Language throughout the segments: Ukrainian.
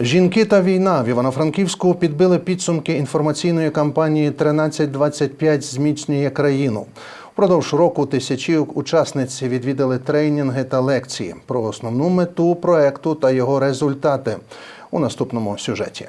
Жінки та війна в Івано-Франківську підбили підсумки інформаційної кампанії «1325 зміцнює країну. Впродовж року тисячі учасниць відвідали тренінги та лекції про основну мету проекту та його результати у наступному сюжеті.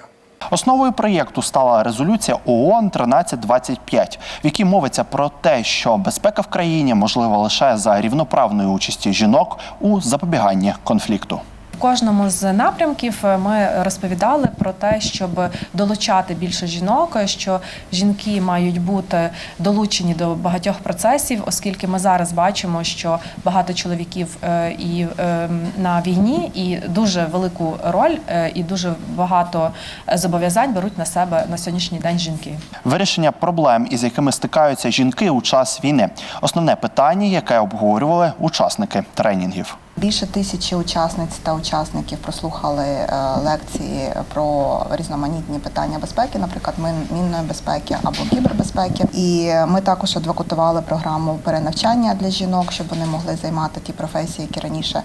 Основою проєкту стала резолюція ООН 1325, в якій мовиться про те, що безпека в країні можлива лише за рівноправної участі жінок у запобіганні конфлікту. Кожному з напрямків ми розповідали про те, щоб долучати більше жінок, що жінки мають бути долучені до багатьох процесів, оскільки ми зараз бачимо, що багато чоловіків е, і е, на війні, і дуже велику роль е, і дуже багато зобов'язань беруть на себе на сьогоднішній день жінки. Вирішення проблем, із якими стикаються жінки у час війни, основне питання, яке обговорювали учасники тренінгів. Більше тисячі учасниць та учасників прослухали е, лекції про різноманітні питання безпеки, наприклад, мінної безпеки або кібербезпеки. І ми також адвокатували програму перенавчання для жінок, щоб вони могли займати ті професії, які раніше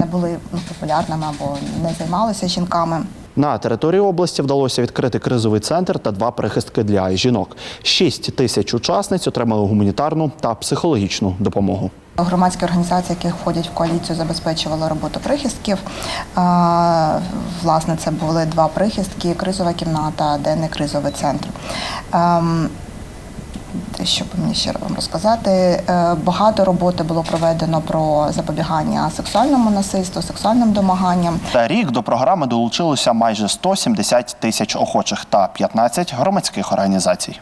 не були ну, популярними або не займалися жінками. На території області вдалося відкрити кризовий центр та два прихистки для жінок. Шість тисяч учасниць отримали гуманітарну та психологічну допомогу. Громадські організації, які входять в коаліцію, забезпечували роботу прихистків. Власне, це були два прихистки: кризова кімната, денний кризовий центр. Ем, Що б мені ще вам розказати? Е, Багато роботи було проведено про запобігання сексуальному насильству, сексуальним домаганням. За рік до програми долучилося майже 170 тисяч охочих та 15 громадських організацій.